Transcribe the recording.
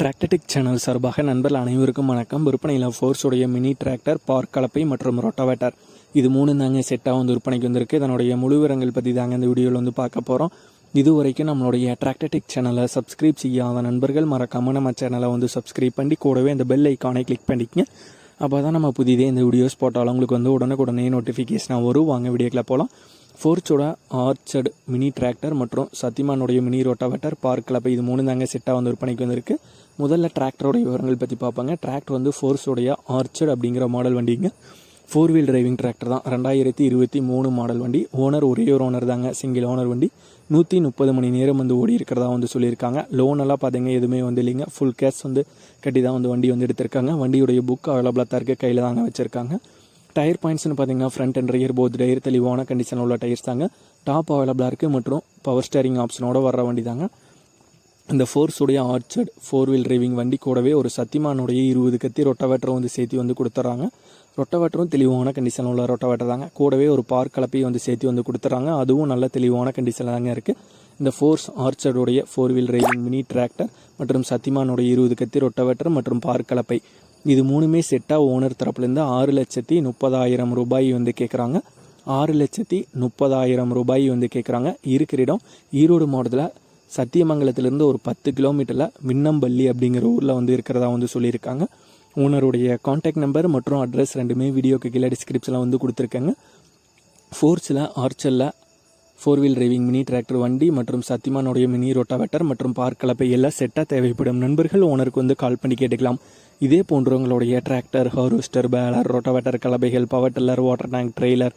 டிராக்டடிக் channel சார்பாக நண்பர்கள் அனைவருக்கும் வணக்கம். விற்பனையில் ஃபோர்ஸுடைய மினி டிராக்டர் பார்க் கலப்பை மற்றும் ரொட்டவேட்டர் இது மூணு தாங்க செட்டாக வந்து விற்பனைக்கு வந்திருக்கு. இதனுடைய முழுவிரங்கள் பற்றி தாங்க இந்த வீடியோவில் வந்து பார்க்க போகிறோம் இது வரைக்கும் நம்மளுடைய டிராக்டடிக் சேனலை சப்ஸ்கிரைப் செய்யாத நண்பர்கள் மறக்காமல் நம்ம சேனலை வந்து சப்ஸ்கிரைப் பண்ணி கூடவே இந்த பெல் ஐக்கானை கிளிக் பண்ணிக்கங்க. அப்போ தான் நம்ம புதிதே இந்த வீடியோஸ் போட்டாலும் உங்களுக்கு வந்து உடனுக்குடனே நோட்டிஃபிகேஷனாக வரும். வாங்க வீடியோக்கில் போகலாம் ஃபோர்ச்சோட ஆர்ச்சர்டு மினி டிராக்டர் மற்றும் சத்திமானுடைய மினி ரோட்டாவேட்டர் பார்க்கில் இப்போ இது மூணு தாங்க செட்டாக வந்து விற்பனைக்கு வந்திருக்கு. முதல்ல டிராக்டரோட விவரங்கள் பற்றி பார்ப்பாங்க. டிராக்டர் வந்து ஃபோர்ஸோடைய ஆர்ச்சர்டு அப்படிங்கிற மாடல் வண்டிங்க. ஃபோர் வீல் டிரைவிங் டிராக்டர் தான். ரெண்டாயிரத்தி இருபத்தி மூணு மாடல் வண்டி. ஓனர் ஒரே ஒரு ஓனர் தாங்க. சிங்கிள் ஓனர் வண்டி. நூற்றி முப்பது மணி நேரம் வந்து ஓடி இருக்கிறதா வந்து சொல்லியிருக்காங்க. லோன் எல்லாம் பார்த்தீங்க எதுவுமே வந்து இல்லைங்க. ஃபுல் கேஷ் வந்து கட்டி தான் வந்து வண்டி வந்து எடுத்திருக்காங்க. வண்டியுடைய புக் அவைலபிளாக தான் இருக்குது கையில் தாங்க வச்சுருக்காங்க. டயர் பாயிண்ட்ஸ்னு பார்த்தீங்கன்னா front and rear both tyre தெளிவான கண்டிஷனில் உள்ள டயர்ஸ் தாங்க. டாப் அவைலபிளாக இருக்குது மற்றும் பவர் ஸ்டேரிங் ஆப்ஷனோட வர வண்டி தாங்க. இந்த ஃபோர்ஸுடைய ஆர்ச்சர்ட் ஃபோர் வீல் டிரைவிங் வண்டி கூடவே ஒரு சத்திமானுடைய இருபது கத்தி ரொட்டவேட்டரும் வந்து சேர்த்து வந்து கொடுத்துட்றாங்க ரொட்டவேட்டரும் தெளிவான கண்டிஷனில் உள்ள ரொட்டவேட்டர் தாங்க. கூடவே ஒரு பார்க் கலப்பையும் வந்து சேர்த்து வந்து கொடுத்துட்றாங்க அதுவும் நல்ல தெளிவான கண்டிஷனில் தாங்க இருக்குது இந்த Force ஆர்ச்சர்டுடைய four wheel driving mini tractor மற்றும் சத்திமானுடைய இருபது கத்தி ரொட்டவேட்டர் மற்றும் பார்க் கலப்பை. இது மூணுமே செட்டாக ஓனர் தரப்புலேருந்து ஆறு லட்சத்தி முப்பதாயிரம் ரூபாய் வந்து கேட்குறாங்க ஆறு லட்சத்தி முப்பதாயிரம் ரூபாய் வந்து கேட்குறாங்க இருக்கிற இடம் ஈரோடு மாவட்டத்தில் சத்தியமங்கலத்திலேருந்து ஒரு பத்து கிலோமீட்டரில் மின்னம்பள்ளி அப்படிங்கிற ஊரில் வந்து இருக்கிறதா வந்து சொல்லியிருக்காங்க. ஓனருடைய காண்டாக்ட் நம்பர் மற்றும் அட்ரஸ் ரெண்டுமே வீடியோக்கு கீழே டிஸ்கிரிப்ஷனில் வந்து கொடுத்துருக்காங்க. ஃபோர்ஸில் ஆர்ச்சரில் four wheel driving mini tractor வண்டி மற்றும் சத்தியமானுடைய மினி ரோட்டாவேட்டர் மற்றும் பார்க் கலப்பை எல்லாம் செட்டாக தேவைப்படும். நண்பர்கள் ஓனருக்கு வந்து கால் பண்ணி கேட்டுக்கலாம். இதே போன்றவங்களுடைய tractor harvester baler rotavator கலப்பைகள் power tiller water tank trailer